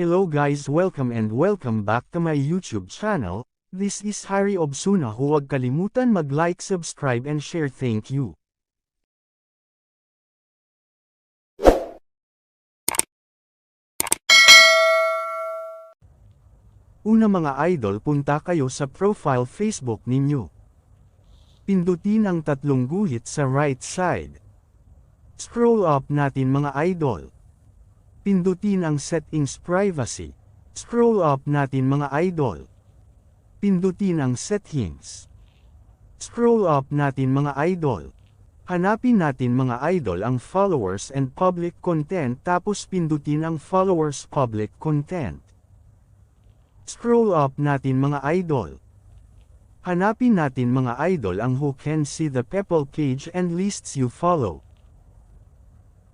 Hello guys welcome and welcome back to my YouTube channel, this is Harry Obsuna huwag kalimutan mag-like subscribe and share thank you. Una mga idol punta kayo sa profile Facebook ninyo. Pindutin ang tatlong guhit sa right side. Scroll up natin mga idol. Pindutin ang settings privacy. Scroll up natin mga idol. Pindutin ang settings. Scroll up natin mga idol. Hanapin natin mga idol ang followers and public content tapos pindutin ang followers public content. Scroll up natin mga idol. Hanapin natin mga idol ang who can see the people page and lists you follow.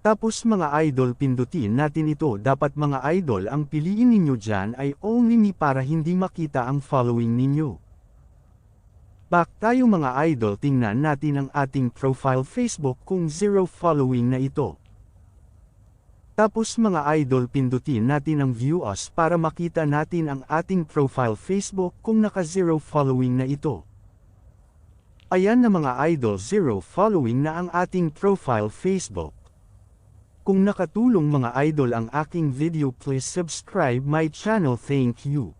Tapos mga idol pindutin natin ito dapat mga idol ang piliin ninyo dyan ay only me para hindi makita ang following ninyo. Back tayo mga idol tingnan natin ang ating profile Facebook kung zero following na ito. Tapos mga idol pindutin natin ang view us para makita natin ang ating profile Facebook kung naka zero following na ito. Ayan na mga idol zero following na ang ating profile Facebook. Kung nakatulong mga idol ang aking video please subscribe my channel thank you.